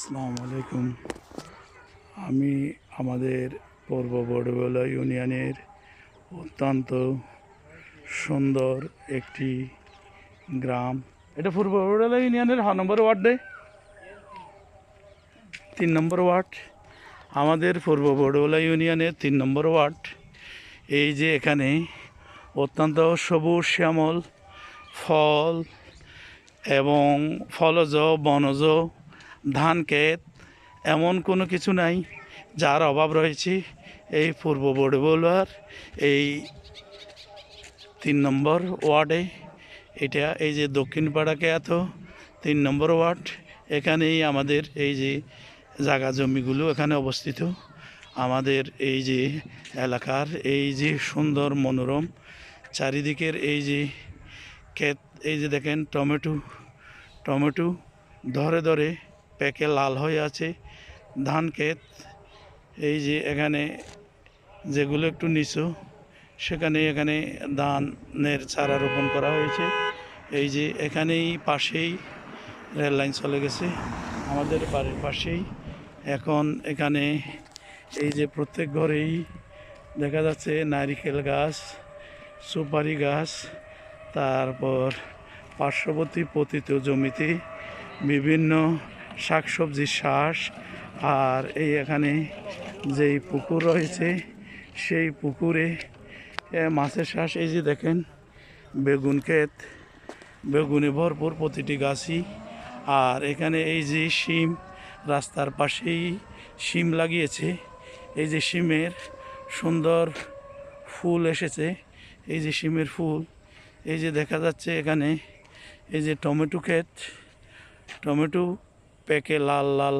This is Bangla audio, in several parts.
আসসালামু আলাইকুম আমি আমাদের পূর্ব বড়বেলা ইউনিয়নের অত্যন্ত সুন্দর একটি গ্রাম। এটা পূর্ব বড়বেলা ইউনিয়নের হ নম্বর ওয়ার্ডে তিন নম্বর ওয়ার্ড। আমাদের পূর্ব বড়বেলা ইউনিয়নের তিন নম্বর ওয়ার্ড। এই যে এখানে অত্যন্ত সবুজ, শ্যামল, ফল এবং ফলজ, বনজ ধান ক্ষেত এমন কোনো কিছু নাই। যার অভাব রয়েছে, এই পূর্ব বড়বলার এই তিন নম্বর ওয়ার্ডে। এটা এই যে দক্ষিণ পাড়াকে এত তিন নম্বর ওয়ার্ড, এখানেই আমাদের এই যে জায়গা জমিগুলো এখানে অবস্থিত। আমাদের এই যে এলাকার এই যে সুন্দর মনোরম চারিদিকের এই যে ক্ষেত, এই যে দেখেন টমেটো টমেটো ধরে ধরে পেকে লাল হয়ে আছে। ধান ক্ষেত, এই যে এখানে যেগুলো একটু নিচু, সেখানে এখানে ধানের চারা রোপণ করা হয়েছে। এই যে এখানেই পাশেই রেল লাইন চলে গেছে, আমাদের বাড়ির পাশেই। এখন এখানে এই যে প্রত্যেক ঘরেই দেখা যাচ্ছে নারিকেল গাছ, সুপারি গাছ, তারপর পার্শ্ববর্তী পতিত জমিতে বিভিন্ন শাকসবজির শ্বাস আর এই এখানে যেই পুকুর রয়েছে, সেই পুকুরে মাছের শ্বাস এই যে দেখেন, বেগুন ক্ষেত, বেগুনে ভরপুর প্রতিটি গাছই, আর এখানে এই যে শিম, রাস্তার পাশেই শিম লাগিয়েছে, এই যে শিমের সুন্দর ফুল এসেছে, এই যে শিমের ফুল, এই যে দেখা যাচ্ছে এখানে, এই যে টমেটো ক্ষেত, টমেটো পেকে লাল লাল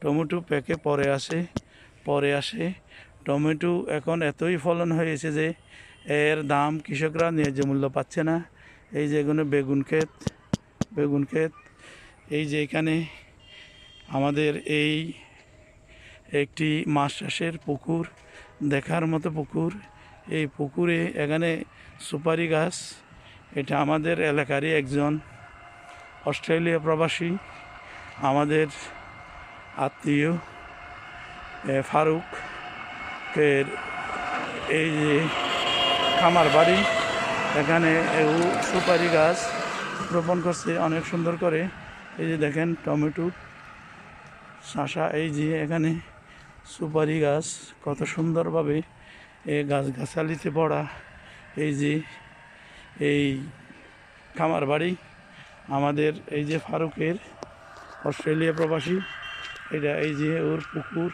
টমেটো পেকে পরে আসে পরে আসে। টমেটো এখন এতই ফলন হয়েছে যে এর দাম কৃষকরা ন্যায্য মূল্য পাচ্ছে না। এই যে এগুলো বেগুন ক্ষেত বেগুন ক্ষেত। এই যে এখানে আমাদের এই একটি মাছ চাষের পুকুর, দেখার মতো পুকুর। এই পুকুরে এখানে সুপারি গাছ, এটা আমাদের এলাকারই একজন অস্ট্রেলিয়া প্রবাসী। আমাদের আত্মীয় ফারুকের এই যে খামার বাড়ি, এখানে সুপারি গাছ রোপণ করছে অনেক সুন্দর করে। এই যে দেখেন টমেটো শশা এই যে এখানে সুপারি গাছ কত সুন্দরভাবে এই গাছ গাছালিতে পড়া এই যে এই খামার বাড়ি, আমাদের এই যে ফারুকের অস্ট্রেলিয়া প্রবাসী। এটা এই যে ওর পুকুর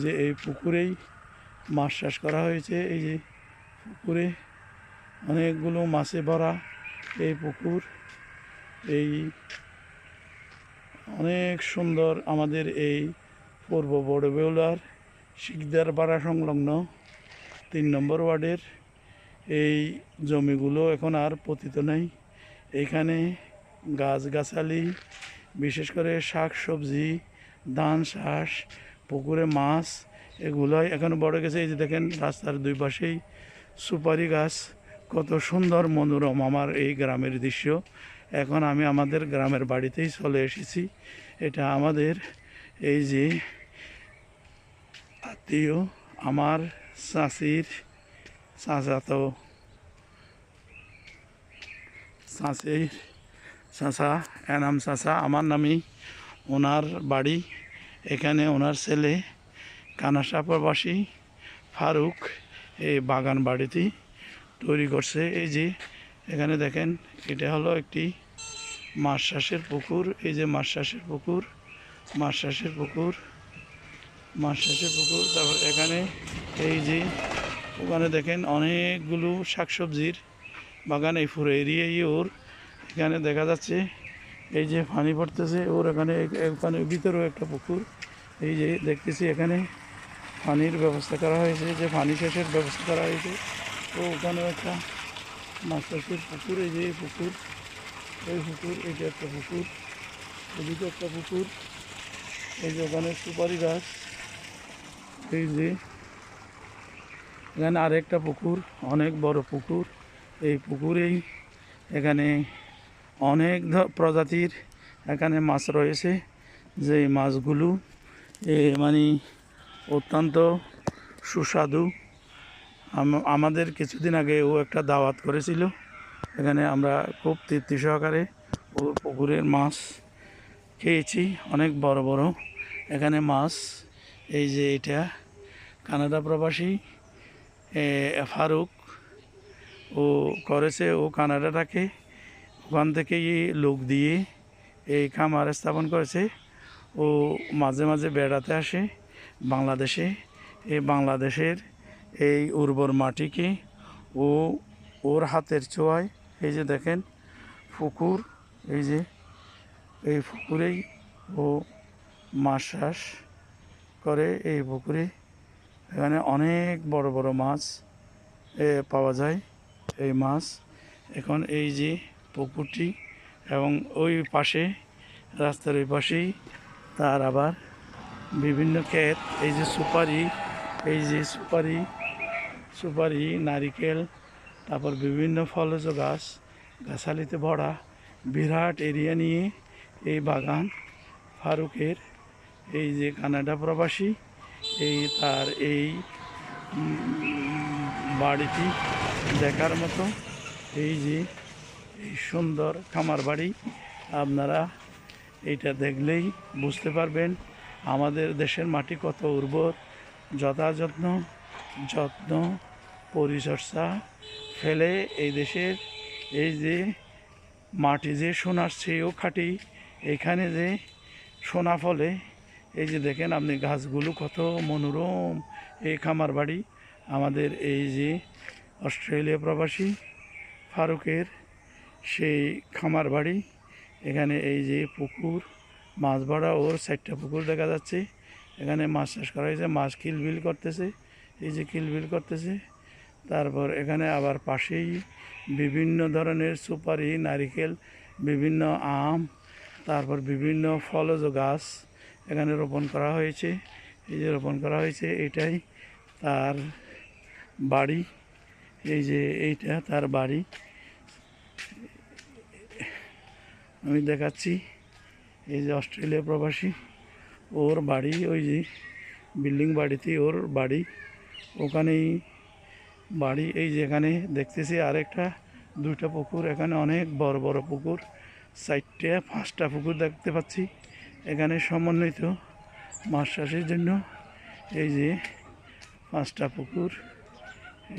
যে এই পুকুরেই মাছ চাষ করা হয়েছে। এই যে পুকুরে অনেকগুলো মাছে ভরা এই পুকুর। এই অনেক সুন্দর আমাদের এই পূর্ব বড়বেউলার শিকদার পাড়া সংলগ্ন তিন নম্বর ওয়ার্ডের। এই জমিগুলো এখন আর পতিত নেই। এইখানে গাছগাছালি বিশেষ করে শাক, সবজি, ধান চাষ পুকুরে মাছ এগুলোই। এখন বড় গেছে, এই যে দেখেন রাস্তার দুই পাশেই সুপারি গাছ। কত সুন্দর মনোরম আমার এই গ্রামের দৃশ্য। এখন আমি আমাদের গ্রামের বাড়িতেই চলে এসেছি। এটা আমাদের এই যে আত্মীয়, আমার চাষির চাচাতো চাষির চাচা এনাম চাচা আমার নামেই ওনার বাড়ি। এখানে ওনার ছেলে কানাসা প্রবাসী ফারুক এই বাগান বাড়িটি তৈরি করছে। এই যে এখানে দেখেন, এটা হলো একটি মাছ চাষের পুকুর। এই যে মাছ চাষের পুকুর মাছ চাষের পুকুর মাছ চাষের পুকুর। তারপর এখানে এই যে ওখানে দেখেন অনেকগুলো শাকসবজির বাগান, এই পুরো এরিয়াই ওর। এখানে দেখা যাচ্ছে এই যে পানি পড়তেছে, ওর এখানে এখানে ভিতরেও একটা পুকুর। এই যে দেখতেছি এখানে পানির ব্যবস্থা করা হয়েছে, যে পানি সেচের ব্যবস্থা করা হয়েছে। তো ওখানেও একটা মাছ চাষের পুকুর, এই যে পুকুর, এই পুকুর এইটা একটা পুকুর, এদিকে একটা পুকুর, এই যে ওখানে সুপারি গাছ, এই যে এখানে আরেকটা পুকুর, অনেক বড় পুকুর। এই পুকুরেই এখানে অনেক প্রজাতির এখানে মাছ রয়েছে। যে মাছগুলো মানে অত্যন্ত সুস্বাদু। আম- আমাদের কিছুদিন আগে ও একটা দাওয়াত করেছিল। এখানে আমরা খুব তৃপ্তি সহকারে ওর পুকুরের মাছ খেয়েছি, অনেক বড় বড়। এখানে মাছ, এই যে এটা, কানাডা প্রবাসী ফারুক ও করেছে ও কানাডাটাকে। ওখান থেকেই লোক দিয়ে এই খামার স্থাপন করেছে ও মাঝে মাঝে বেড়াতে আসে বাংলাদেশে। এই বাংলাদেশের এই উর্বর মাটিকে ও ওর হাতের ছোঁয়ায়, এই যে দেখেন, পুকুর, এই যে, এই পুকুরেই ও মাছ চাষ করে এই পুকুরে। এখানে অনেক বড় বড় মাছ পাওয়া যায়, এই মাছ। এখন এই যে পুকুরটি এবং ওই পাশে, রাস্তার ওই পাশেই তার আবার বিভিন্ন ক্ষেত। এই যে সুপারি, এই যে সুপারি সুপারি, নারিকেল, তারপর বিভিন্ন ফলজ গাছ, গাছালিতে ভরা বিরাট এরিয়া নিয়ে এই বাগান ফারুকের। এই যে কানাডা প্রবাসী, এই তার এই বাড়িটি দেখার মতো। এই যে এই সুন্দর খামার বাড়ি। আপনারা এইটা দেখলেই বুঝতে পারবেন, আমাদের দেশের মাটি কত উর্বর, যথাযত্ন, যত্ন, পরিচর্যা ফেলে এই দেশের এই যে মাটি যে সোনার চেয়েও খাঁটি, এখানে যে সোনা ফলে, এই যে দেখেন আপনি গাছগুলো কত মনোরম এই খামার বাড়ি। আমাদের এই যে অস্ট্রেলিয়া প্রবাসী ফারুকের সেই খামার বাড়ি। এখানে এই যে পুকুর, মাছ ভরা ওর চারটা পুকুর দেখা যাচ্ছে। এখানে মাছ চাষ করা হয়েছে, মাছ কিলবিল করতেছে, এই যে কিলবিল করতেছে। তারপর এখানে আবার পাশেই বিভিন্ন ধরনের সুপারি, নারিকেল, বিভিন্ন আম, তারপর বিভিন্ন ফলজ গাছ এখানে রোপণ করা হয়েছে। এই যে রোপণ করা হয়েছে, এটাই তার বাড়ি। এই যে এইটা তার বাড়ি। আমি দেখাচ্ছি। এই যে অস্ট্রেলিয়া প্রবাসী, ওর বাড়ি, ওই যে বিল্ডিং বাড়িতে ওর বাড়ি। ওখানেই বাড়ি, এই যে এখানে দেখতেছি আরেকটা, দুইটা পুকুর। এখানে অনেক বড় বড় পুকুর, চারটে, পাঁচটা পুকুর দেখতে পাচ্ছি। এখানে সমন্বিত মাছ চাষের জন্য এই যে পাঁচটা পুকুর।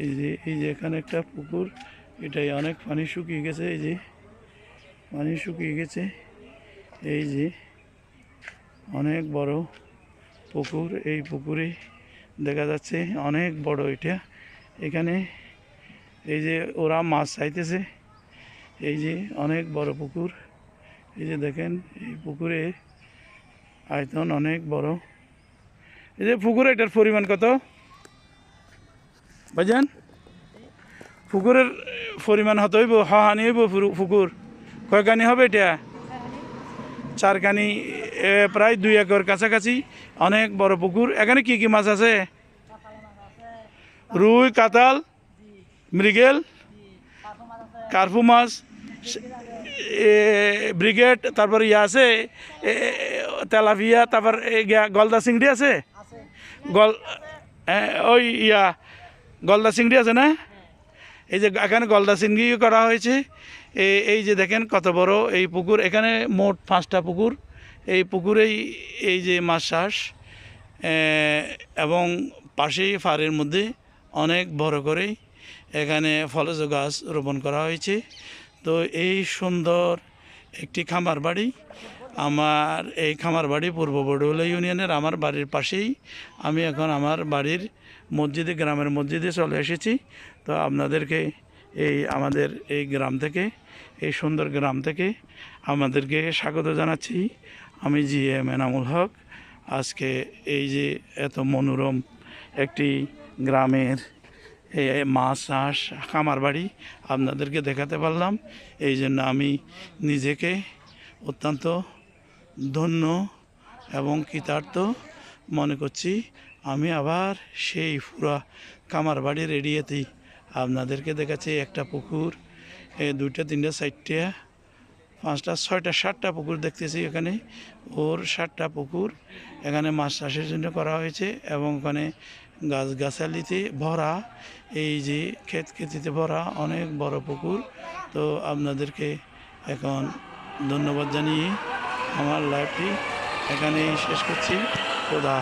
এই যে এই যে এখানে একটা পুকুর, এটাই অনেক পানি শুকিয়ে গেছে, এই যে পানি শুকিয়ে গেছে? এই যে অনেক বড় পুকুর, এই পুকুরে দেখা যাচ্ছে অনেক বড় এটা। এখানে এই যে ওরা মাছ চাইতেছে। এই যে অনেক বড় পুকুর। এই যে দেখেন, এই পুকুরে আয়তন অনেক বড়। এই যে পুকুর এটার পরিমাণ কত? ভাইজান, পুকুরের পরিমাণ হত হইব হইব পুরু- পুকুর কয়খানি হবে এটা? চারখানি এ, প্রায় দুই একর কাছাকাছি অনেক বড় পুকুর। এখানে কি কি মাছ আছে? রুই কাতাল মৃগেল কার্পু মাছ ব্রিগেড তারপর ইয়া আছে তেলাপিয়া তারপর গিয়া গলদা চিংড়ি আছে? গল ওই ইয়া গলদা চিংড়ি আছে না? এই যে এখানে গলদা চিংড়ি করা হয়েছে। এই যে দেখেন কত বড় এই পুকুর। এখানে মোট পাঁচটা পুকুর। এই পুকুরেই এই যে মাছ চাষ। এবং পাশেই ফারের মধ্যে অনেক বড় করে এখানে ফলজ গাছ রোপণ করা হয়েছে। তো এই সুন্দর একটি খামার বাড়ি। আমার এই খামার বাড়ি পূর্ব বড়ুলা ইউনিয়নের। আমার বাড়ির পাশেই আমি এখন আমার বাড়ির মসজিদে, গ্রামের মসজিদে চলে এসেছি। তো আপনাদেরকে এই আমাদের এই গ্রাম থেকে, এই সুন্দর গ্রাম থেকে আমাদেরকে স্বাগত জানাচ্ছি। আমি জি এম এনামুল হক। আজকে এই যে এত মনোরম একটি গ্রামের এই মাছ চাষ, খামার বাড়ি আপনাদেরকে দেখাতে পারলাম। এই জন্য আমি নিজেকে অত্যন্ত ধন্য এবং কৃতার্থ মনে করছি। আমি আবার সেই পুরা কামার বাড়ির এরিয়াতেই আপনাদেরকে দেখাচ্ছি একটা পুকুর, এ দুইটা, তিনটা, চারটে, পাঁচটা, ছয়টা, সাতটা পুকুর দেখতেছি এখানে। ওর সাতটা পুকুর এখানে মাছ চাষের জন্য করা হয়েছে এবং ওখানে গাছ গাছালিতে ভরা, এই যে ক্ষেত খেতিতে ভরা অনেক বড় পুকুর। তো আপনাদেরকে এখন ধন্যবাদ জানিয়ে আমার লাইফটি এখানেই শেষ করছি। খোদা